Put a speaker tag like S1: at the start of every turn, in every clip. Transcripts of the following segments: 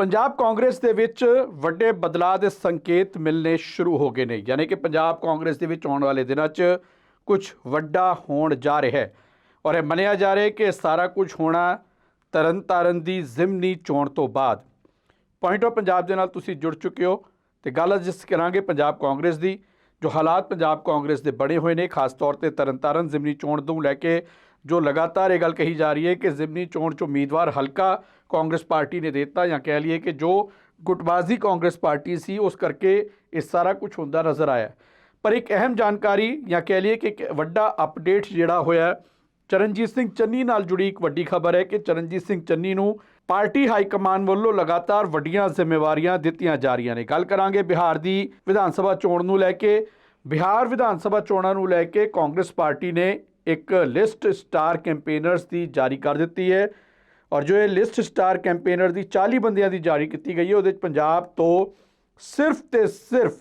S1: ਪੰਜਾਬ ਕਾਂਗਰਸ ਦੇ ਵਿੱਚ ਵੱਡੇ ਬਦਲਾਅ ਦੇ ਸੰਕੇਤ ਮਿਲਨੇ ਸ਼ੁਰੂ ਹੋ ਗਏ ਨੇ। ਯਾਨੀ ਕਿ ਪੰਜਾਬ ਕਾਂਗਰਸ ਦੇ ਵਿੱਚ ਆਉਣ ਵਾਲੇ ਦਿਨਾਂ 'ਚ ਕੁਝ ਵੱਡਾ ਹੋਣ ਜਾ ਰਿਹਾ ਹੈ। ਔਰ ਇਹ ਮੰਨਿਆ ਜਾ ਰਿਹਾ ਹੈ ਕਿ ਇਹ ਸਾਰਾ ਕੁਝ ਹੋਣਾ ਤਰਨਤਾਰਨ ਦੀ ਜ਼ਿਮਨੀ ਚੋਣ ਤੋਂ ਬਾਅਦ। ਪੁਆਇੰਟ ਆਫ ਪੰਜਾਬ ਦੇ ਨਾਲ ਤੁਸੀਂ ਜੁੜ ਚੁੱਕੇ ਹੋ ਤੇ ਗੱਲ ਅੱਜ ਇਸ ਕਰਾਂਗੇ ਪੰਜਾਬ ਕਾਂਗਰਸ ਦੀ, ਜੋ ਹਾਲਾਤ ਪੰਜਾਬ ਕਾਂਗਰਸ ਦੇ ਬਣੇ ਹੋਏ ਨੇ, ਖਾਸ ਤੌਰ ਤੇ ਤਰਨਤਾਰਨ ਜ਼ਿਮਨੀ ਚੋਣ ਤੋਂ ਲੈ ਕੇ ਜੋ ਲਗਾਤਾਰ ਇਹ ਗੱਲ ਕਹੀ ਜਾ ਰਹੀ ਹੈ ਕਿ ਜ਼ਿਮਨੀ ਚੋਣ 'ਚ ਉਮੀਦਵਾਰ ਹਲਕਾ ਕਾਂਗਰਸ ਪਾਰਟੀ ਨੇ ਦਿੱਤਾ ਜਾਂ ਕਹਿ ਲਈਏ ਕਿ ਜੋ ਗੁੱਟਬਾਜ਼ੀ ਕਾਂਗਰਸ ਪਾਰਟੀ ਸੀ, ਉਸ ਕਰਕੇ ਇਹ ਸਾਰਾ ਕੁਝ ਹੁੰਦਾ ਨਜ਼ਰ ਆਇਆ। ਪਰ ਇੱਕ ਅਹਿਮ ਜਾਣਕਾਰੀ ਜਾਂ ਕਹਿ ਲਈਏ ਕਿ ਇੱਕ ਵੱਡਾ ਅਪਡੇਟ ਜਿਹੜਾ ਹੋਇਆ, ਚਰਨਜੀਤ ਸਿੰਘ ਚੰਨੀ ਨਾਲ ਜੁੜੀ ਇੱਕ ਵੱਡੀ ਖਬਰ ਹੈ ਕਿ ਚਰਨਜੀਤ ਸਿੰਘ ਚੰਨੀ ਨੂੰ ਪਾਰਟੀ ਹਾਈ ਕਮਾਨ ਵੱਲੋਂ ਲਗਾਤਾਰ ਵੱਡੀਆਂ ਜ਼ਿੰਮੇਵਾਰੀਆਂ ਦਿੱਤੀਆਂ ਜਾ ਰਹੀਆਂ ਨੇ। ਗੱਲ ਕਰਾਂਗੇ ਬਿਹਾਰ ਦੀ ਵਿਧਾਨ ਸਭਾ ਚੋਣ ਨੂੰ ਲੈ ਕੇ। ਬਿਹਾਰ ਵਿਧਾਨ ਸਭਾ ਚੋਣਾਂ ਨੂੰ ਲੈ ਕੇ ਕਾਂਗਰਸ ਪਾਰਟੀ ਨੇ ਇੱਕ ਲਿਸਟ ਸਟਾਰ ਕੈਂਪੇਨਰਸ ਦੀ ਜਾਰੀ ਕਰ ਦਿੱਤੀ ਹੈ ਔਰ ਜੋ ਇਹ ਲਿਸਟ ਸਟਾਰ ਕੈਂਪੇਨਰ ਦੀ 40 ਬੰਦਿਆਂ ਦੀ ਜਾਰੀ ਕੀਤੀ ਗਈ ਹੈ ਉਹਦੇ ਵਿੱਚ ਪੰਜਾਬ ਤੋਂ ਸਿਰਫ ਤੇ ਸਿਰਫ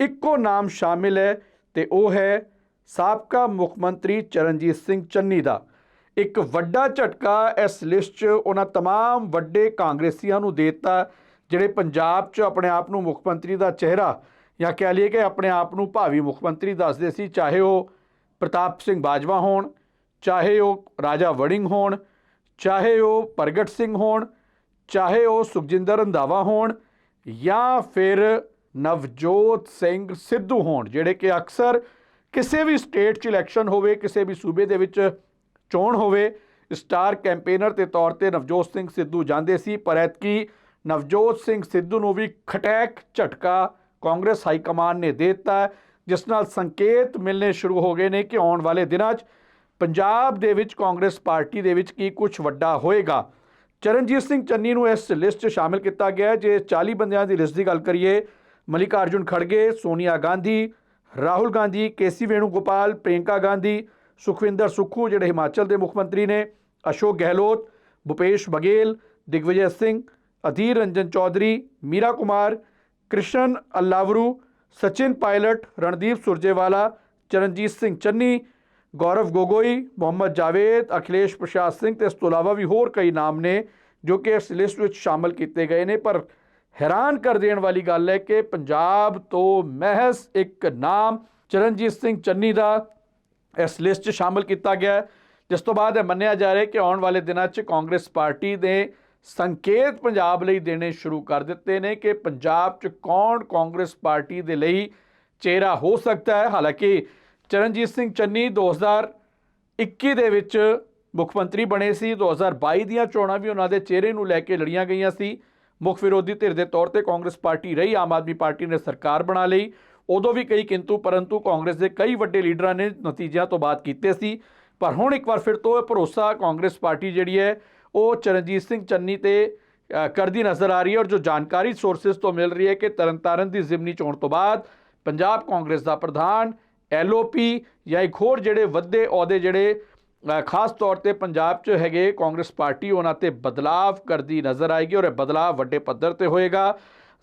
S1: ਇੱਕੋ ਨਾਮ ਸ਼ਾਮਿਲ ਹੈ ਤੇ ਉਹ ਹੈ ਸਾਬਕਾ ਮੁੱਖ ਮੰਤਰੀ ਚਰਨਜੀਤ ਸਿੰਘ ਚੰਨੀ ਦਾ ਇੱਕ ਵੱਡਾ ਝਟਕਾ ਇਸ ਲਿਸਟ 'ਚ ਉਹਨਾਂ तमाम ਵੱਡੇ ਕਾਂਗਰਸੀਆਂ ਨੂੰ ਦੇ ਦਿੱਤਾ ਜਿਹੜੇ ਪੰਜਾਬ 'ਚ ਆਪਣੇ ਆਪ ਨੂੰ ਮੁੱਖ ਮੰਤਰੀ ਦਾ ਚਿਹਰਾ ਜਾਂ ਕਹਿ ਲਈਏ ਕਿ ਆਪਣੇ ਆਪ ਨੂੰ ਭਾਵੀ ਮੁੱਖ ਮੰਤਰੀ ਦੱਸਦੇ ਸੀ ਚਾਹੇ ਉਹ ਪ੍ਰਤਾਪ ਸਿੰਘ ਬਾਜਵਾ ਹੋਣ, ਚਾਹੇ ਉਹ ਰਾਜਾ ਵੜਿੰਗ ਹੋਣ, ਚਾਹੇ ਉਹ ਪ੍ਰਗਟ ਸਿੰਘ ਹੋਣ, ਚਾਹੇ ਉਹ ਸੁਖਜਿੰਦਰ ਰੰਧਾਵਾ ਹੋਣ ਜਾਂ ਫਿਰ ਨਵਜੋਤ ਸਿੰਘ ਸਿੱਧੂ ਹੋਣ, ਜਿਹੜੇ ਕਿ ਅਕਸਰ ਕਿਸੇ ਵੀ ਸਟੇਟ 'ਚ ਇਲੈਕਸ਼ਨ ਹੋਵੇ, ਕਿਸੇ ਵੀ ਸੂਬੇ ਦੇ ਵਿੱਚ ਚੋਣ ਹੋਵੇ, ਸਟਾਰ ਕੈਂਪੇਨਰ ਦੇ ਤੌਰ ਤੇ ਨਵਜੋਤ ਸਿੰਘ ਸਿੱਧੂ ਜਾਂਦੇ ਸੀ, ਪਰ ਐਤਕੀ ਨਵਜੋਤ ਸਿੰਘ ਸਿੱਧੂ ਨੂੰ ਵੀ ਖਟੈਕ ਝਟਕਾ ਕਾਂਗਰਸ ਹਾਈ ਕਮਾਨ ਨੇ ਦੇ ਦਿੱਤਾ ਜਿਸ ਨਾਲ ਸੰਕੇਤ ਮਿਲਨੇ ਸ਼ੁਰੂ ਹੋ ਗਏ ਨੇ ਕਿ ਆਉਣ ਵਾਲੇ ਦਿਨਾਂ 'ਚ ਪੰਜਾਬ ਦੇ ਵਿੱਚ ਕਾਂਗਰਸ ਪਾਰਟੀ ਦੇ ਵਿੱਚ ਕੀ ਕੁਝ ਵੱਡਾ ਹੋਏਗਾ ਚਰਨਜੀਤ ਸਿੰਘ ਚੰਨੀ ਨੂੰ ਇਸ ਲਿਸਟ 'ਚ ਸ਼ਾਮਿਲ ਕੀਤਾ ਗਿਆ ਹੈ। ਜੇ 40 ਬੰਦਿਆਂ ਦੀ ਲਿਸਟ ਦੀ ਗੱਲ ਕਰੀਏ, ਮਲਿਕਾਰਜੁਨ ਖੜਗੇ, ਸੋਨੀਆ ਗਾਂਧੀ, ਰਾਹੁਲ ਗਾਂਧੀ, ਕੇਸੀ ਵੇਣੂਗੋਪਾਲ, ਪ੍ਰਿਯੰਕਾ ਗਾਂਧੀ, ਸੁਖਵਿੰਦਰ ਸੁੱਖੂ ਜਿਹੜੇ ਹਿਮਾਚਲ ਦੇ ਮੁੱਖ ਮੰਤਰੀ ਨੇ, ਅਸ਼ੋਕ ਗਹਿਲੋਤ, ਭੁਪੇਸ਼ ਬਘੇਲ, ਦਿਗਵਿਜੇ ਸਿੰਘ, ਅਧੀਰ ਰੰਜਨ ਚੌਧਰੀ, ਮੀਰਾ ਕੁਮਾਰ, ਕ੍ਰਿਸ਼ਨ ਅਲਾਵਰੂ ਸਚਿਨ ਪਾਇਲਟ ਰਣਦੀਪ ਸੁਰਜੇਵਾਲਾ ਚਰਨਜੀਤ ਸਿੰਘ ਚੰਨੀ ਗੌਰਵ ਗੋਗੋਈ ਮੁਹੰਮਦ ਜਾਵੇਦ ਅਖਿਲੇਸ਼ ਪ੍ਰਸ਼ਾਦ ਸਿੰਘ ਤੇ ਇਸ ਤੋਂ ਇਲਾਵਾ ਵੀ ਹੋਰ ਕਈ ਨਾਮ ਨੇ ਜੋ ਕਿ ਇਸ ਲਿਸਟ ਵਿੱਚ ਸ਼ਾਮਲ ਕੀਤੇ ਗਏ ਨੇ ਪਰ ਹੈਰਾਨ ਕਰ ਦੇਣ ਵਾਲੀ ਗੱਲ ਹੈ ਕਿ ਪੰਜਾਬ ਤੋਂ ਮਹਿਜ਼ ਇੱਕ ਨਾਮ ਚਰਨਜੀਤ ਸਿੰਘ ਚੰਨੀ ਦਾ ਇਸ ਲਿਸਟ 'ਚ ਸ਼ਾਮਲ ਕੀਤਾ ਗਿਆ ਜਿਸ ਤੋਂ ਬਾਅਦ ਇਹ ਮੰਨਿਆ ਜਾ ਰਿਹਾ ਕਿ ਆਉਣ ਵਾਲੇ ਦਿਨਾਂ 'ਚ ਕਾਂਗਰਸ ਪਾਰਟੀ ਦੇ ਸੰਕੇਤ ਪੰਜਾਬ ਲਈ ਦੇਣੇ ਸ਼ੁਰੂ ਕਰ ਦਿੱਤੇ ਨੇ ਕਿ ਪੰਜਾਬ 'ਚ ਕੌਣ ਕਾਂਗਰਸ ਪਾਰਟੀ ਦੇ ਲਈ ਚਿਹਰਾ ਹੋ ਸਕਦਾ ਹੈ? ਹਾਲਾਂਕਿ ਚਰਨਜੀਤ ਸਿੰਘ ਚੰਨੀ 2021 ਦੇ ਵਿੱਚ ਮੁੱਖ ਮੰਤਰੀ ਬਣੇ ਸੀ। 2022 ਦੀਆਂ ਚੋਣਾਂ ਵੀ ਉਹਨਾਂ ਦੇ ਚਿਹਰੇ ਨੂੰ ਲੈ ਕੇ ਲੜੀਆਂ ਗਈਆਂ ਸੀ। ਮੁੱਖ ਵਿਰੋਧੀ ਧਿਰ ਦੇ ਤੌਰ ਤੇ ਕਾਂਗਰਸ ਪਾਰਟੀ ਰਹੀ, ਆਮ ਆਦਮੀ ਪਾਰਟੀ ਨੇ ਸਰਕਾਰ ਬਣਾ ਲਈ। ਉਦੋਂ ਵੀ ਕਈ ਕਿੰਤੂ, ਪਰੰਤੂ ਕਾਂਗਰਸ ਦੇ ਕਈ ਵੱਡੇ ਲੀਡਰਾਂ ਨੇ ਨਤੀਜਿਆਂ ਤੋਂ ਬਾਅਦ ਕੀਤੇ ਸੀ। ਪਰ ਹੁਣ ਇੱਕ ਵਾਰ ਫਿਰ ਤੋਂ ਇਹ ਭਰੋਸਾ ਕਾਂਗਰਸ ਪਾਰਟੀ ਜਿਹੜੀ ਹੈ ਉਹ ਚਰਨਜੀਤ ਸਿੰਘ ਚੰਨੀ ਤੇ ਕਰਦੀ ਨਜ਼ਰ ਆ ਰਹੀ ਹੈ ਔਰ ਜੋ ਜਾਣਕਾਰੀ ਸੋਰਸਸ ਤੋਂ ਮਿਲ ਰਹੀ ਹੈ ਕਿ ਤਰਨਤਾਰਨ ਦੀ ਜ਼ਿਮਨੀ ਚੋਣ ਤੋਂ ਬਾਅਦ ਪੰਜਾਬ ਕਾਂਗਰਸ ਦਾ ਪ੍ਰਧਾਨ, ਐਲਓਪੀ ਜਾਂ ਇੱਕ ਹੋਰ ਜਿਹੜੇ ਵੱਡੇ ਅਹੁਦੇ ਜਿਹੜੇ ਖਾਸ ਤੌਰ ਤੇ ਪੰਜਾਬ 'ਚ ਹੈਗੇ ਕਾਂਗਰਸ ਪਾਰਟੀ, ਉਹਨਾਂ ਤੇ ਬਦਲਾਵ ਕਰਦੀ ਨਜ਼ਰ ਆਏਗੀ ਔਰ ਇਹ ਬਦਲਾਅ ਵੱਡੇ ਪੱਧਰ ਤੇ ਹੋਏਗਾ।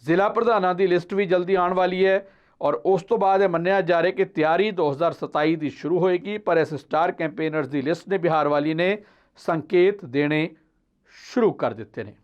S1: ਜ਼ਿਲ੍ਹਾ ਪ੍ਰਧਾਨਾਂ ਦੀ ਲਿਸਟ ਵੀ ਜਲਦੀ ਆਉਣ ਵਾਲੀ ਹੈ ਔਰ ਉਸ ਤੋਂ ਬਾਅਦ ਇਹ ਮੰਨਿਆ ਜਾ ਰਿਹਾ ਕਿ ਤਿਆਰੀ 2027 ਦੀ ਸ਼ੁਰੂ ਹੋਏਗੀ, ਪਰ ਇਸ ਸਟਾਰ ਕੈਂਪੇਨਰਸ ਦੀ ਲਿਸਟ ਨੇ ਬਿਹਾਰ ਵਾਲੀ ਨੇ ਸੰਕੇਤ ਦੇਣੇ ਸ਼ੁਰੂ ਕਰ ਦਿੱਤੇ ਨੇ।